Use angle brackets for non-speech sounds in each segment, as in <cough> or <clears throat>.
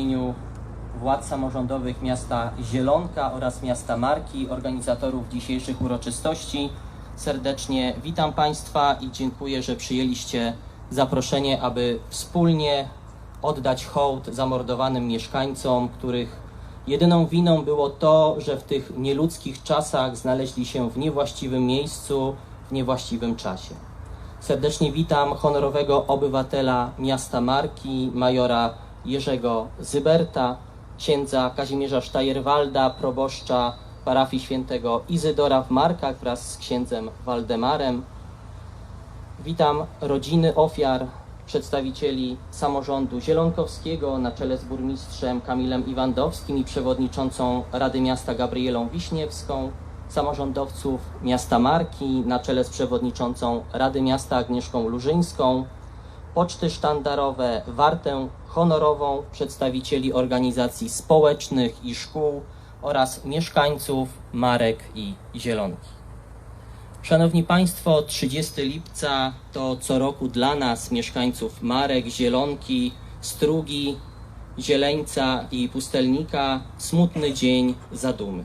imieniu władz samorządowych miasta Zielonka oraz miasta Marki, organizatorów dzisiejszych uroczystości, serdecznie witam Państwa i dziękuję, że przyjęliście zaproszenie, aby wspólnie oddać hołd zamordowanym mieszkańcom, których jedyną winą było to, że w tych nieludzkich czasach znaleźli się w niewłaściwym miejscu, w niewłaściwym czasie. Serdecznie witam honorowego obywatela miasta Marki, majora Jerzego Zyberta, księdza Kazimierza Sztajerwalda, proboszcza parafii świętego Izydora w Markach wraz z księdzem Waldemarem. Witam rodziny ofiar, przedstawicieli samorządu zielonkowskiego na czele z burmistrzem Kamilem Iwandowskim i przewodniczącą Rady Miasta Gabrielą Wiśniewską, samorządowców miasta Marki na czele z przewodniczącą Rady Miasta Agnieszką Lużyńską, poczty sztandarowe, wartę honorową, przedstawicieli organizacji społecznych i szkół oraz mieszkańców Marek i Zielonki. Szanowni Państwo, 30 lipca to co roku dla nas, mieszkańców Marek, Zielonki, Strugi, Zieleńca i Pustelnika, smutny dzień zadumy.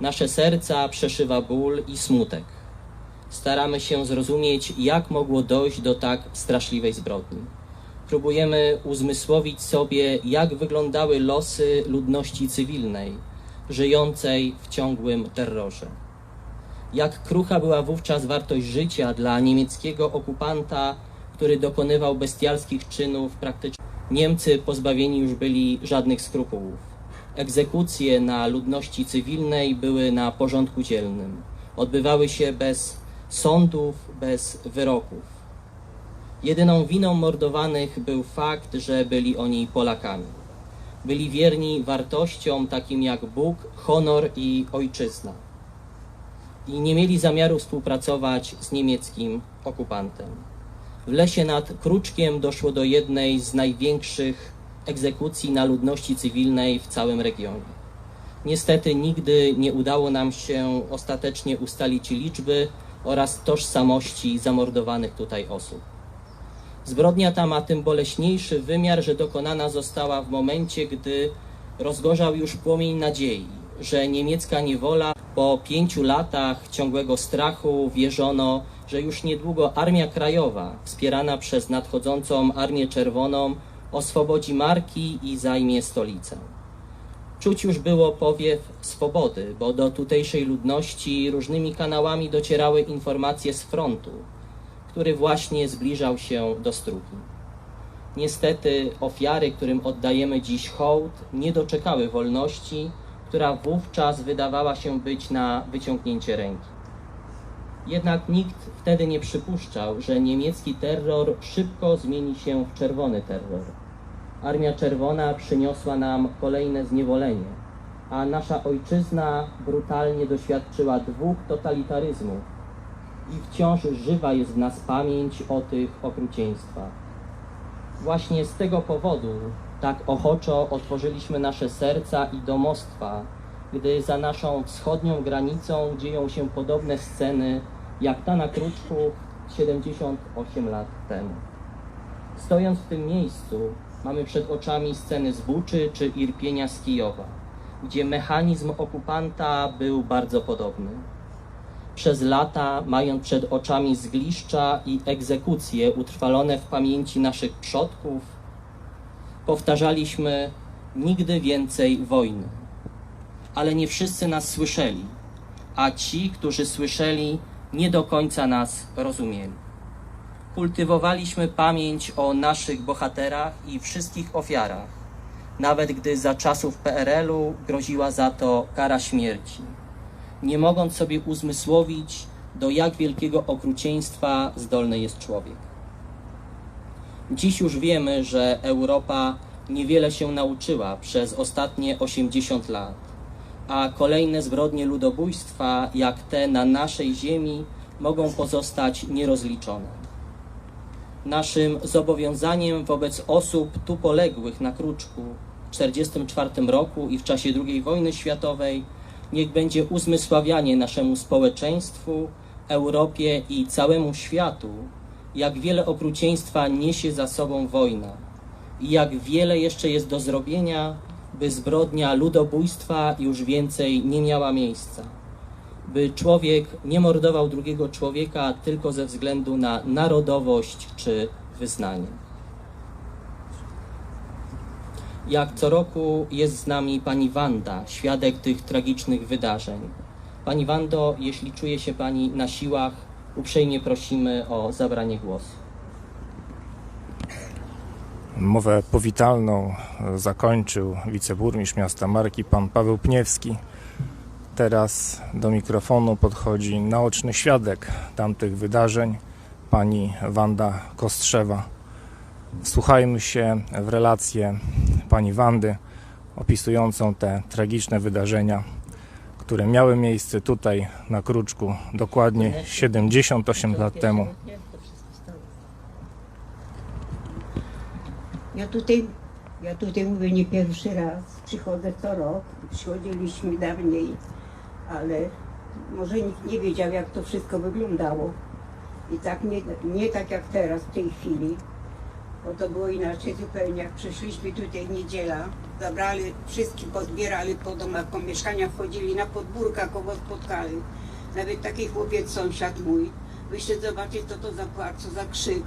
Nasze serca przeszywa ból i smutek. Staramy się zrozumieć, jak mogło dojść do tak straszliwej zbrodni. Próbujemy uzmysłowić sobie, jak wyglądały losy ludności cywilnej, żyjącej w ciągłym terrorze jak krucha była wówczas wartość życia dla niemieckiego okupanta, który dokonywał bestialskich czynów praktycznie. Niemcy pozbawieni już byli żadnych skrupułów. Egzekucje na ludności cywilnej były na porządku dzielnym. Odbywały się bez sądów, bez wyroków. Jedyną winą mordowanych był fakt, że byli oni Polakami. Byli wierni wartościom takim jak Bóg, honor i ojczyzna i nie mieli zamiaru współpracować z niemieckim okupantem. W lesie nad Kruczkiem doszło do jednej z największych egzekucji na ludności cywilnej w całym regionie. Niestety nigdy nie udało nam się ostatecznie ustalić liczby oraz tożsamości zamordowanych tutaj osób. Zbrodnia ta ma tym boleśniejszy wymiar, że dokonana została w momencie, gdy rozgorzał już płomień nadziei, że niemiecka niewola po pięciu latach ciągłego strachu wierzono, że już niedługo Armia Krajowa, wspierana przez nadchodzącą Armię Czerwoną, oswobodzi Marki i zajmie stolicę. Czuć już było powiew swobody, bo do tutejszej ludności różnymi kanałami docierały informacje z frontu, który właśnie zbliżał się do Strugi. Niestety ofiary, którym oddajemy dziś hołd, nie doczekały wolności, która wówczas wydawała się być na wyciągnięcie ręki. Jednak nikt wtedy nie przypuszczał, że niemiecki terror szybko zmieni się w czerwony terror. Armia Czerwona przyniosła nam kolejne zniewolenie, a nasza ojczyzna brutalnie doświadczyła dwóch totalitaryzmów i wciąż żywa jest w nas pamięć o tych okrucieństwach. Właśnie z tego powodu tak ochoczo otworzyliśmy nasze serca i domostwa, gdy za naszą wschodnią granicą dzieją się podobne sceny jak ta na Kruczku 78 lat temu. Stojąc w tym miejscu, mamy przed oczami sceny z Buczy czy Irpienia z Kijowa, gdzie mechanizm okupanta był bardzo podobny. Przez lata, mając przed oczami zgliszcza i egzekucje utrwalone w pamięci naszych przodków, powtarzaliśmy nigdy więcej wojny. Ale nie wszyscy nas słyszeli, a ci, którzy słyszeli, nie do końca nas rozumieli. Kultywowaliśmy pamięć o naszych bohaterach i wszystkich ofiarach, nawet gdy za czasów PRL-u groziła za to kara śmierci, nie mogąc sobie uzmysłowić, do jak wielkiego okrucieństwa zdolny jest człowiek. Dziś już wiemy, że Europa niewiele się nauczyła przez ostatnie 80 lat, a kolejne zbrodnie ludobójstwa, jak te na naszej ziemi, mogą pozostać nierozliczone. Naszym zobowiązaniem wobec osób tu poległych na Kruczku w 1944 roku i w czasie II wojny światowej niech będzie uzmysławianie naszemu społeczeństwu, Europie i całemu światu, jak wiele okrucieństwa niesie za sobą wojna i jak wiele jeszcze jest do zrobienia, by zbrodnia ludobójstwa już więcej nie miała miejsca. By człowiek nie mordował drugiego człowieka tylko ze względu na narodowość czy wyznanie. Jak co roku jest z nami pani Wanda, świadek tych tragicznych wydarzeń. Pani Wando, jeśli czuje się pani na siłach, uprzejmie prosimy o zabranie głosu. Mowę powitalną zakończył wiceburmistrz miasta Marki, pan Paweł Pniewski. Teraz do mikrofonu podchodzi naoczny świadek tamtych wydarzeń, pani Wanda Kostrzewa. Słuchajmy się w relację pani Wandy opisującą te tragiczne wydarzenia, które miały miejsce tutaj na Kruczku dokładnie 78 lat temu. Ja tutaj, ja tutaj mówię nie pierwszy raz. Przychodzę co rok. Przychodziliśmy dawniej, ale może nikt nie wiedział, jak to wszystko wyglądało. I tak nie, nie tak jak teraz, w tej chwili. Bo to było inaczej zupełnie. Jak przyszliśmy tutaj niedziela, zabrali, wszystkich pozbierali po domach, po mieszkaniach, chodzili na podwórka, kogo spotkali. Nawet taki chłopiec, sąsiad mój, wyszedł zobaczyć, co to za płacz, co za krzyk.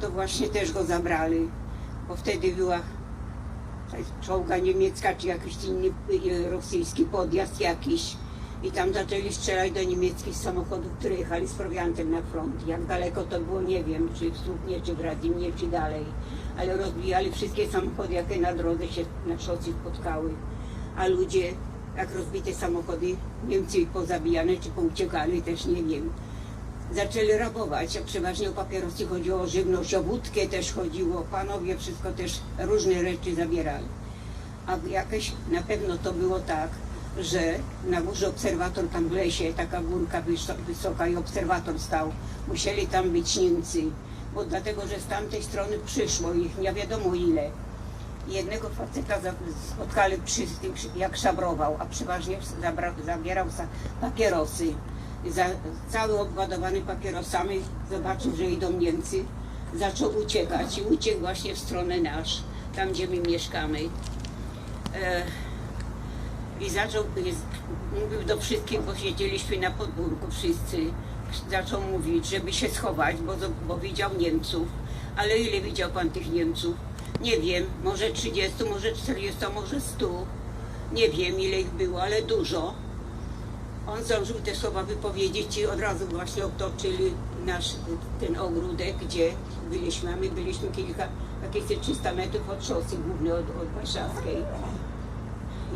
To właśnie też go zabrali bo wtedy była czołga niemiecka, czy jakiś inny y, rosyjski podjazd jakiś. I tam zaczęli strzelać do niemieckich samochodów, które jechali z prowiantem na front. Jak daleko to było, nie wiem, czy w Słupnie, czy w Radzimie, czy dalej. Ale rozbijali wszystkie samochody, jakie na drodze się na szosie spotkały. A ludzie, jak rozbite samochody, Niemcy pozabijane, czy pouciekali, też nie wiem zaczęli rabować, a przeważnie o papierosy chodziło, o żywność, o wódkę też chodziło, panowie wszystko też różne rzeczy zabierali. A jakieś na pewno to było tak, że na górze obserwator tam w lesie, taka górka wyso- wysoka i obserwator stał. Musieli tam być Niemcy, bo dlatego, że z tamtej strony przyszło ich nie wiadomo ile. Jednego faceta spotkali przy tym, jak szabrował, a przeważnie zabierał za papierosy za, cały obładowany papierosami, zobaczył, że idą Niemcy, zaczął uciekać i uciekł właśnie w stronę nasz, tam gdzie my mieszkamy. E, I zaczął, mówił do wszystkich, bo siedzieliśmy na podwórku wszyscy, zaczął mówić, żeby się schować, bo, bo widział Niemców. Ale ile widział pan tych Niemców? Nie wiem, może 30, może 40, może 100. Nie wiem ile ich było, ale dużo. On zdążył te słowa wypowiedzieć i od razu właśnie otoczyli nasz ten ogródek, gdzie byliśmy, a my byliśmy kilka, jakieś 300 metrów od szosy głównej, od, od Warszawskiej.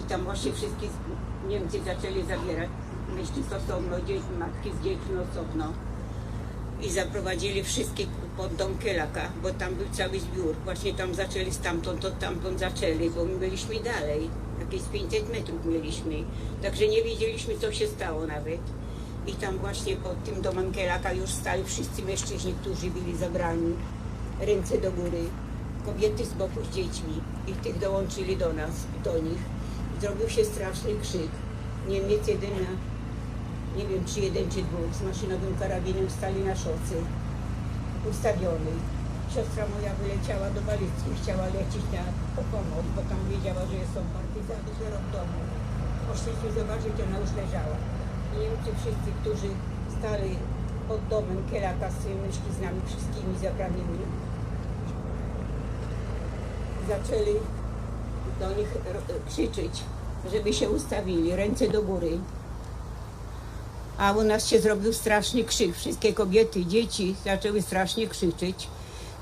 I tam właśnie wszystkie Niemcy zaczęli zabierać mężczyzn osobno, dzieci, matki z dziećmi osobno. I zaprowadzili wszystkich pod dom Kielaka, bo tam był cały zbiór. Właśnie tam zaczęli stamtąd, to tamtąd zaczęli, bo my byliśmy dalej. Jakieś 500 metrów mieliśmy. Także nie wiedzieliśmy, co się stało nawet. I tam właśnie pod tym domem Kielaka już stali wszyscy mężczyźni, którzy byli zabrani. Ręce do góry. Kobiety z boku z dziećmi. I tych dołączyli do nas, do nich. Zrobił się straszny krzyk. Niemiec jeden nie wiem czy jeden czy dwóch, z maszynowym karabinem stali na szocy, ustawiony. Siostra moja wyleciała do Balicji, chciała lecieć na po pomoc, bo tam wiedziała, że są partyzany, że w domu. Poszliśmy zobaczyć, ona już leżała. I Niemcy wszyscy, którzy stali pod domem Kielaka z tymi mężczyznami wszystkimi zabranymi, zaczęli do nich ro- krzyczeć, żeby się ustawili, ręce do góry. A u nas się zrobił straszny krzyk. Wszystkie kobiety, dzieci zaczęły strasznie krzyczeć.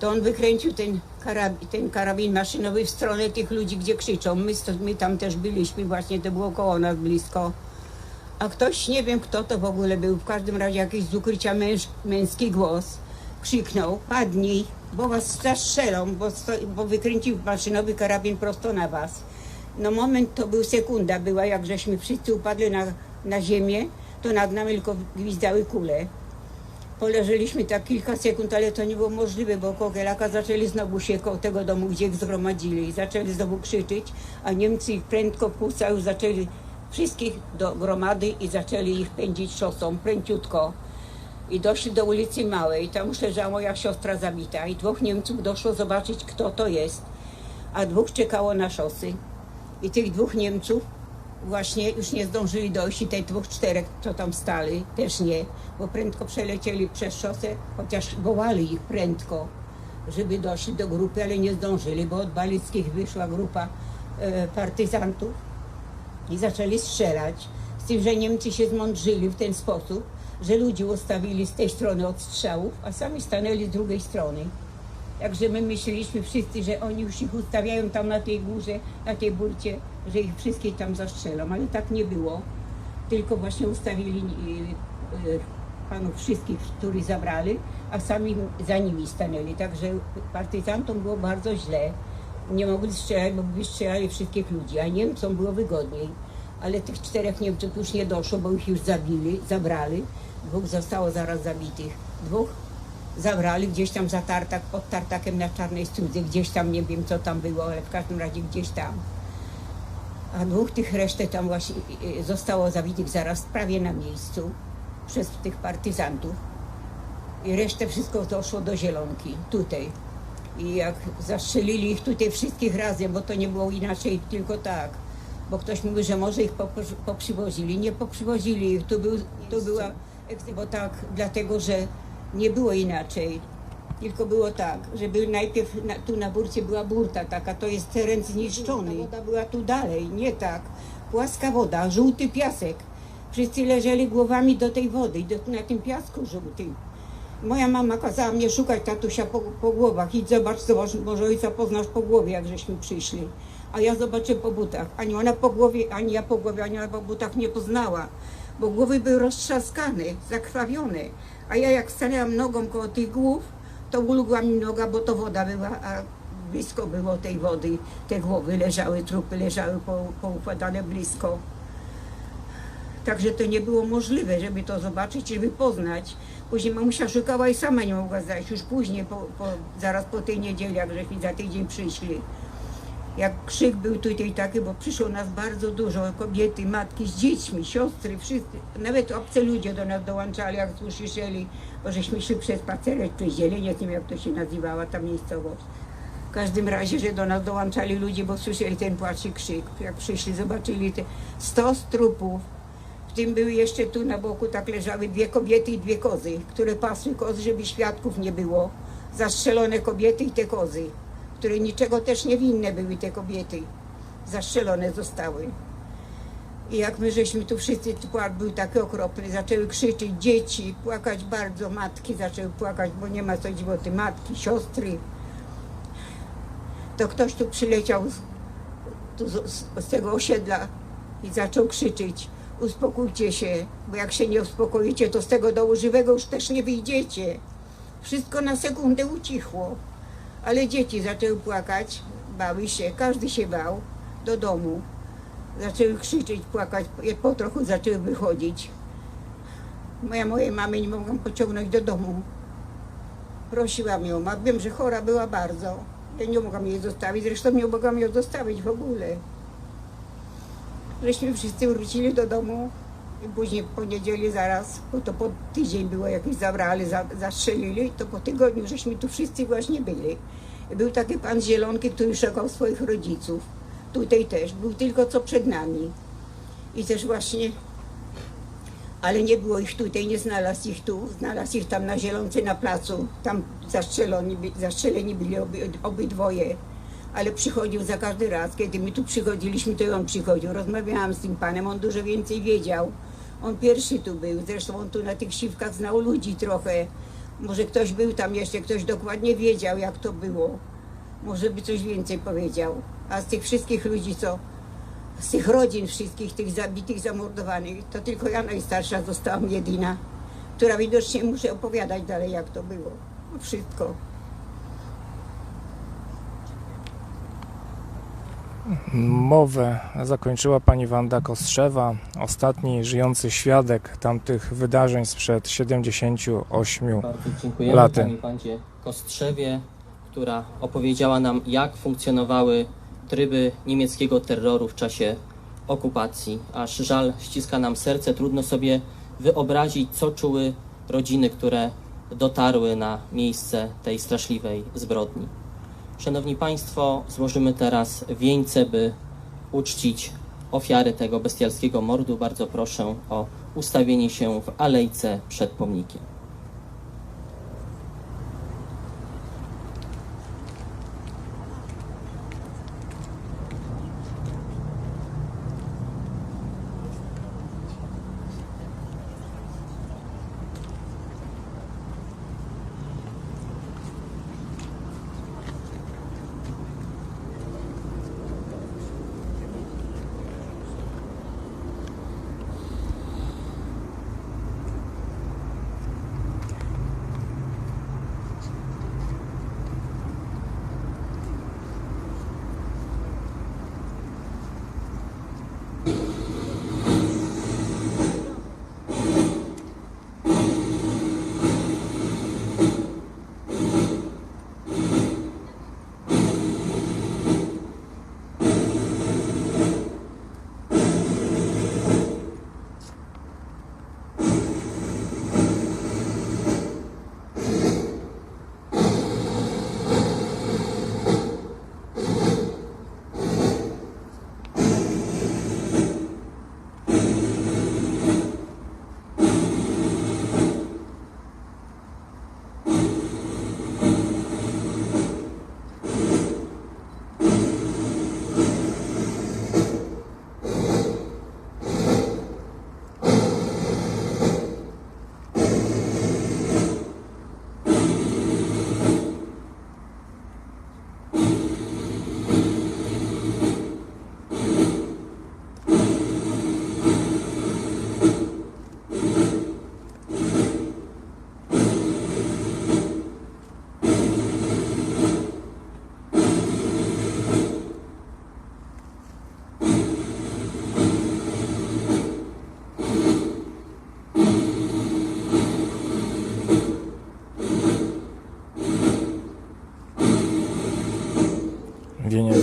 To on wykręcił ten, karab ten karabin maszynowy w stronę tych ludzi, gdzie krzyczą. My, my tam też byliśmy, właśnie to było koło nas blisko. A ktoś, nie wiem kto to w ogóle był, w każdym razie jakiś z ukrycia męż, męski głos krzyknął, padnij, bo was zastrzelą, bo, bo wykręcił maszynowy karabin prosto na was. No moment to był sekunda była, jak żeśmy wszyscy upadli na, na ziemię, to nad nami tylko gwizdały kule. Poleżeliśmy tak kilka sekund, ale to nie było możliwe, bo Kogelaka zaczęli znowu się koło tego domu, gdzie ich zgromadzili. I zaczęli znowu krzyczeć, a Niemcy ich prędko w zaczęli wszystkich do gromady i zaczęli ich pędzić szosą, pręciutko. I doszli do ulicy Małej, tam już leżała moja siostra zabita i dwóch Niemców doszło zobaczyć, kto to jest, a dwóch czekało na szosy. I tych dwóch Niemców właśnie już nie zdążyli dojść i tych dwóch, czterech, co tam stali, też nie, bo prędko przelecieli przez szosę, chociaż wołali ich prędko, żeby doszli do grupy, ale nie zdążyli, bo od Balickich wyszła grupa e, partyzantów i zaczęli strzelać. Z tym, że Niemcy się zmądrzyli w ten sposób, że ludzi ustawili z tej strony od strzałów, a sami stanęli z drugiej strony. Także my myśleliśmy wszyscy, że oni już ich ustawiają tam na tej górze, na tej burcie, że ich wszystkich tam zastrzelą, ale tak nie było. Tylko właśnie ustawili y, y, panów wszystkich, których zabrali, a sami za nimi stanęli. Także partyzantom było bardzo źle. Nie mogli strzelać, bo by strzelali wszystkich ludzi, a Niemcom było wygodniej. Ale tych czterech Niemców już nie doszło, bo ich już zabili, zabrali. Dwóch zostało zaraz zabitych. Dwóch zabrali gdzieś tam za tartak, pod tartakiem na Czarnej Studze, gdzieś tam, nie wiem co tam było, ale w każdym razie gdzieś tam. A dwóch tych resztę tam właśnie y, zostało zabitych zaraz prawie na miejscu przez tych partyzantów. I resztę wszystko doszło do Zielonki, tutaj. I jak zastrzelili ich tutaj wszystkich razem, bo to nie było inaczej, tylko tak. Bo ktoś mówił, że może ich poprzy- poprzywozili. Nie poprzywozili ich. Tu, był, tu była, bo tak, dlatego, że nie było inaczej. Tylko było tak, żeby najpierw na, tu na burcie była burta taka, to jest teren zniszczony. Woda była tu dalej, nie tak. Płaska woda, żółty piasek. Wszyscy leżeli głowami do tej wody, do, na tym piasku żółtym. Moja mama kazała mnie szukać tatusia po, po głowach. Idź zobacz, zobacz, może ojca poznasz po głowie, jak żeśmy przyszli. A ja zobaczę po butach. Ani ona po głowie, ani ja po głowie, ani ona po butach nie poznała. Bo głowy były roztrzaskane, zakrwawione. A ja jak stanęłam nogą koło tych głów, to ulgła mi noga, bo to woda była, a blisko było tej wody. Te głowy leżały, trupy leżały po, poukładane blisko. Także to nie było możliwe, żeby to zobaczyć, żeby poznać. Później mamusia szukała i sama nie mogła znaleźć. Już później, po, po, zaraz po tej niedzieli, jak żeśmy za tydzień przyszli. Jak krzyk był tutaj taki, bo przyszło nas bardzo dużo, kobiety, matki z dziećmi, siostry, wszyscy. Nawet obce ludzie do nas dołączali, jak usłyszeli, bo żeśmy szli przez spacerek, przez zieleniec, nie wiem jak to się nazywała ta miejscowość. W każdym razie, że do nas dołączali ludzie, bo słyszeli ten płacz i krzyk. Jak przyszli, zobaczyli te 100 trupów. W tym były jeszcze tu na boku, tak leżały dwie kobiety i dwie kozy, które pasły kozy, żeby świadków nie było. Zastrzelone kobiety i te kozy, które niczego też nie winne były te kobiety. Zastrzelone zostały. I jak my żeśmy tu wszyscy, płacz był taki okropny, zaczęły krzyczeć dzieci, płakać bardzo, matki zaczęły płakać, bo nie ma co dziwoty, matki, siostry. To ktoś tu przyleciał z, tu z, z tego osiedla i zaczął krzyczeć, uspokójcie się, bo jak się nie uspokoicie, to z tego dołu żywego już też nie wyjdziecie. Wszystko na sekundę ucichło, ale dzieci zaczęły płakać, bały się, każdy się bał do domu. Zaczęły krzyczeć, płakać, po trochu zaczęły wychodzić. Moja mojej mamy nie mogłam pociągnąć do domu. Prosiłam ją, a wiem, że chora była bardzo. Ja nie mogłam jej zostawić, zresztą nie mogłam ją zostawić w ogóle. Żeśmy wszyscy wrócili do domu i później po niedzieli zaraz, bo to po tydzień było jakieś zabrali, za, zastrzelili, to po tygodniu żeśmy tu wszyscy właśnie byli. Był taki pan Zielonki, który szukał swoich rodziców. Tutaj też, był tylko co przed nami. I też właśnie, ale nie było ich tutaj, nie znalazł ich tu, znalazł ich tam na Zielonce na placu. Tam zastrzeleni, zastrzeleni byli oby, obydwoje. Ale przychodził za każdy raz, kiedy my tu przychodziliśmy, to on przychodził. Rozmawiałam z tym panem, on dużo więcej wiedział. On pierwszy tu był, zresztą on tu na tych siwkach znał ludzi trochę. Może ktoś był tam jeszcze, ktoś dokładnie wiedział, jak to było. Może by coś więcej powiedział. A z tych wszystkich ludzi, co z tych rodzin wszystkich, tych zabitych, zamordowanych, to tylko ja najstarsza zostałam jedyna, która widocznie muszę opowiadać dalej, jak to było. No Wszystko. Mowę zakończyła pani Wanda Kostrzewa, ostatni żyjący świadek tamtych wydarzeń sprzed 78 Bardzo dziękujemy Laty. Pani Wandzie Kostrzewie, która opowiedziała nam, jak funkcjonowały tryby niemieckiego terroru w czasie okupacji. Aż żal ściska nam serce, trudno sobie wyobrazić, co czuły rodziny, które dotarły na miejsce tej straszliwej zbrodni. Szanowni Państwo, złożymy teraz wieńce, by uczcić ofiary tego bestialskiego mordu. Bardzo proszę o ustawienie się w alejce przed pomnikiem.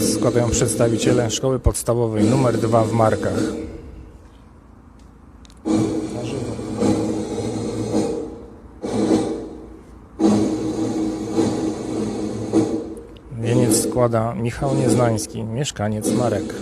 Składają przedstawiciele szkoły podstawowej numer 2 w Markach. Wieniec składa Michał Nieznański, mieszkaniec Marek.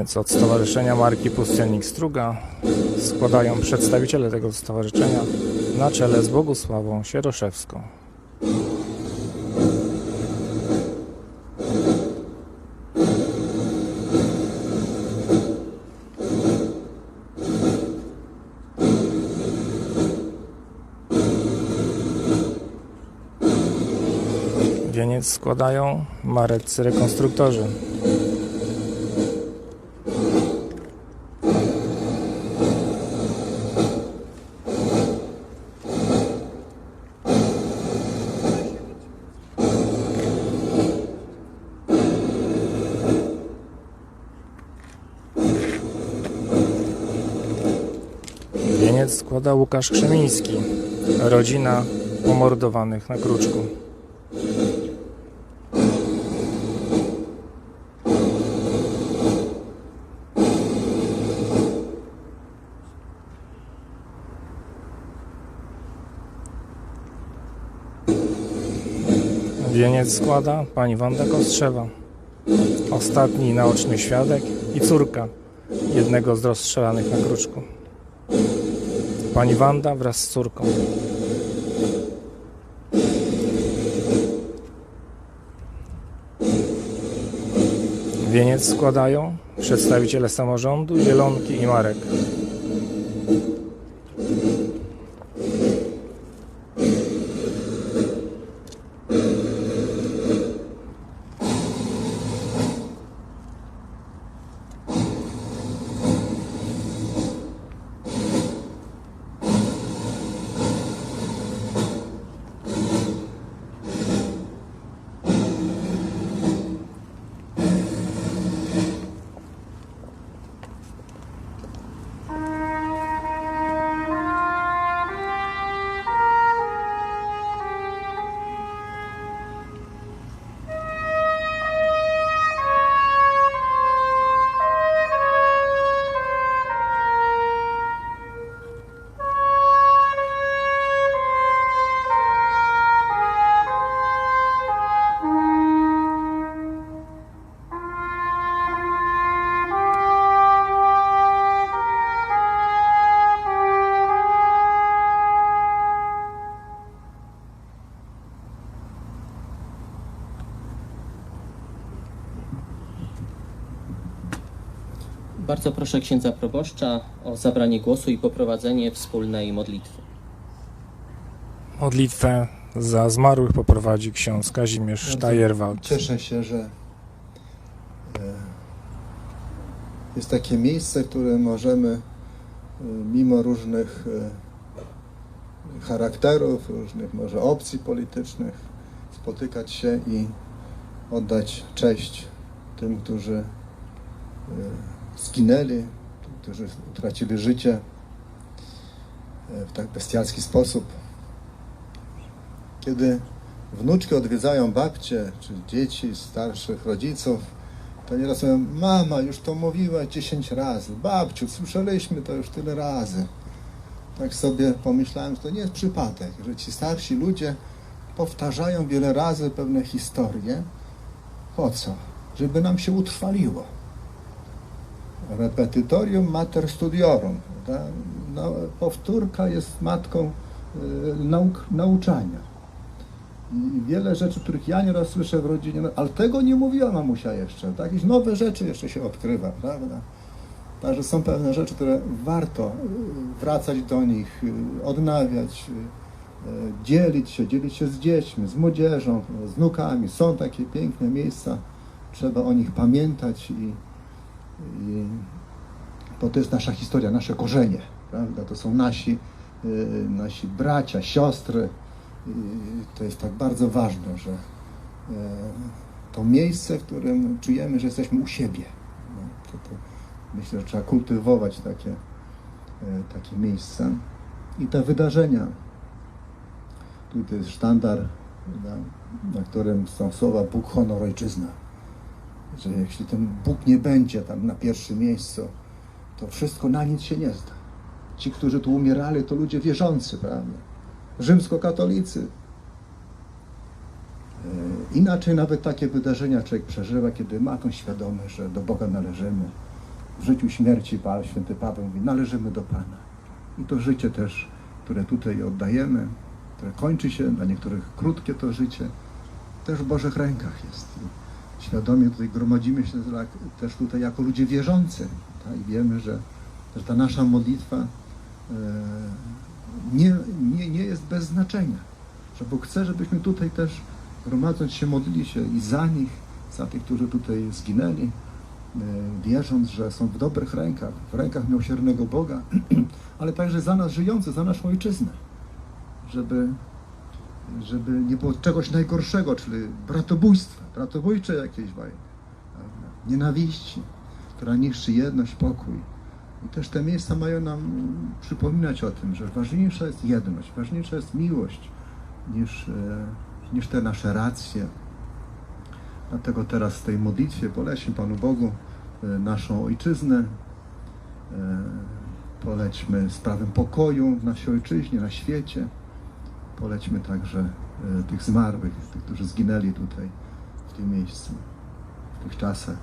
Wieniec od Stowarzyszenia Marki Pustelnik Struga składają przedstawiciele tego stowarzyszenia na czele z Bogusławą Sieroszewską. Wieniec składają mareccy rekonstruktorzy. Wieniec składa Łukasz Krzemiński, rodzina pomordowanych na Kruczku. Wieniec składa pani Wanda Kostrzewa, ostatni naoczny świadek i córka jednego z rozstrzelanych na Kruczku. Pani Wanda wraz z córką. Wieniec składają przedstawiciele samorządu, Zielonki i Marek. Bardzo proszę księdza proboszcza o zabranie głosu i poprowadzenie wspólnej modlitwy. Modlitwę za zmarłych poprowadzi ksiądz Kazimierz Sztajerwald. Cieszę się, że e, jest takie miejsce, które możemy e, mimo różnych e, charakterów, różnych może opcji politycznych spotykać się i oddać cześć tym, którzy zginęli, którzy utracili życie e, w tak bestialski sposób. Kiedy wnuczki odwiedzają babcie, czy dzieci starszych rodziców, to nieraz mówią, mama, już to mówiła 10 razy, babciu, słyszeliśmy to już tyle razy. Tak sobie pomyślałem, że to nie jest przypadek, że ci starsi ludzie powtarzają wiele razy pewne historie. Po co? Żeby nam się utrwaliło. Repetitorium mater studiorum. No, powtórka jest matką y, nauk, nauczania. I wiele rzeczy, których ja nieraz słyszę w rodzinie, no, ale tego nie mówiła mamusia jeszcze. Tak? Jakieś nowe rzeczy jeszcze się odkrywa, prawda? Także są pewne rzeczy, które warto y, wracać do nich, y, odnawiać, dzielić się, dzielić się z dziećmi, z młodzieżą, z wnukami. Są takie piękne miejsca, trzeba o nich pamiętać i, i to jest nasza historia, nasze korzenie, prawda? To są nasi, y, nasi bracia, siostry, i to jest tak bardzo ważne, że e, to miejsce, w którym czujemy, że jesteśmy u siebie. No, to, to myślę, że trzeba kultywować takie, e, takie miejsca. I te wydarzenia. Tutaj jest sztandar, na, na którym są słowa Bóg, honor, ojczyzna. Że jeśli ten Bóg nie będzie tam na pierwszym miejscu, to wszystko na nic się nie zda. Ci, którzy tu umierali, to ludzie wierzący, prawda? rzymskokatolicy. E, Inaczej nawet takie wydarzenia człowiek przeżywa, kiedy ma tą świadomość, że do Boga należymy. W życiu śmierci Paweł, święty Paweł mówi, należymy do Pana. I to życie też, które tutaj oddajemy, które kończy się, dla niektórych krótkie to życie, też w Bożych rękach jest. Świadomie tutaj gromadzimy się też tutaj jako ludzie wierzący. Tak? I wiemy, że, że ta nasza modlitwa e, nie, nie, nie jest bez znaczenia. Że Bóg chce, żebyśmy tutaj też gromadząc się modlili się i za nich, za tych, którzy tutaj zginęli, e, wierząc, że są w dobrych rękach, w rękach miłosiernego Boga, <clears throat> ale także za nas żyjących, za naszą ojczyznę. Żeby, żeby nie było czegoś najgorszego, czyli bratobójstwa, bratobójcze jakieś wojny, nienawiści, która niszczy jedność, pokój. I też te miejsca mają nam przypominać o tym, że ważniejsza jest jedność, ważniejsza jest miłość niż, e, niż te nasze racje. Dlatego teraz w tej modlitwie polećmy Panu Bogu e, naszą ojczyznę, e, polećmy sprawę pokoju w naszej ojczyźnie, na świecie, polećmy także e, tych zmarłych, tych, którzy zginęli tutaj, w tym miejscu, w tych czasach.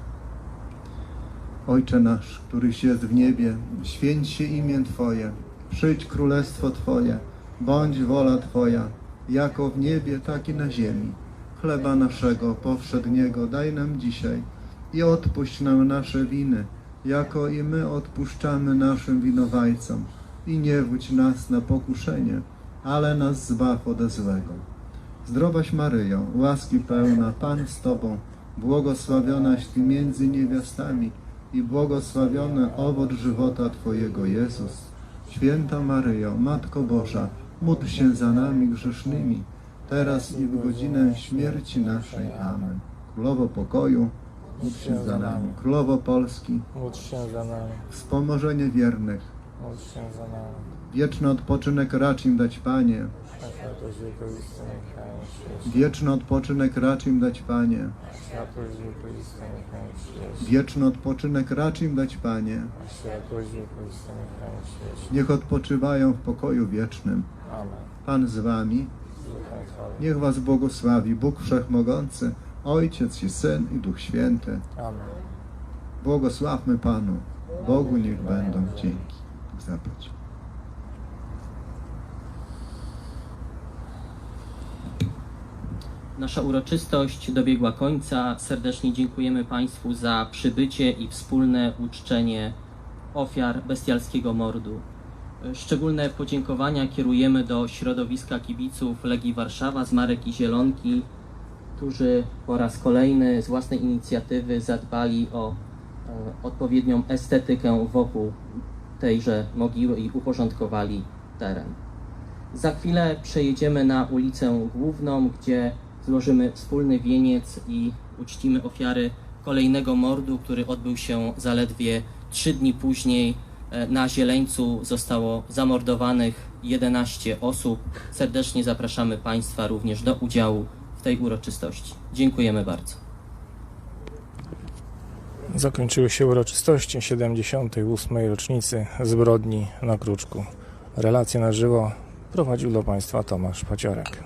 Ojcze nasz, któryś jest w niebie, święć się imię Twoje, przyjdź królestwo Twoje, bądź wola Twoja, jako w niebie, tak i na ziemi. Chleba naszego powszedniego daj nam dzisiaj i odpuść nam nasze winy, jako i my odpuszczamy naszym winowajcom. I nie wódź nas na pokuszenie, ale nas zbaw ode złego. Zdrowaś Maryjo, łaski pełna, Pan z Tobą, błogosławionaś Ty między niewiastami i błogosławiony owoc żywota Twojego Jezus. Święta Maryjo, Matko Boża, módl się za nami grzesznymi, teraz i w godzinę śmierci naszej. Amen. Królowo pokoju, módl się za nami. Królowo Polski, Módl się za nami, wspomożenie wiernych, módl się za nami. wieczny odpoczynek racz im dać Panie, wieczny odpoczynek racz im dać Panie, wieczny odpoczynek racz im dać Panie, niech odpoczywają w pokoju wiecznym. Pan z Wami, niech Was błogosławi Bóg Wszechmogący, Ojciec i Syn i Duch Święty. Amen. Błogosławmy Panu, Bogu niech będą dzięki. Zapłać. Nasza uroczystość dobiegła końca. Serdecznie dziękujemy Państwu za przybycie i wspólne uczczenie ofiar bestialskiego mordu. Szczególne podziękowania kierujemy do środowiska kibiców Legii Warszawa z Marek i Zielonki, którzy po raz kolejny z własnej inicjatywy zadbali o e, odpowiednią estetykę wokół tejże mogiły i uporządkowali teren. Za chwilę przejedziemy na ulicę Główną, gdzie złożymy wspólny wieniec i uczcimy ofiary kolejnego mordu, który odbył się zaledwie trzy dni później. E, Na Zieleńcu zostało zamordowanych 11 osób. Serdecznie zapraszamy Państwa również do udziału w tej uroczystości. Dziękujemy bardzo. Zakończyły się uroczystości 78. rocznicy zbrodni na Kruczku. Relację na żywo prowadził do Państwa Tomasz Paciorek.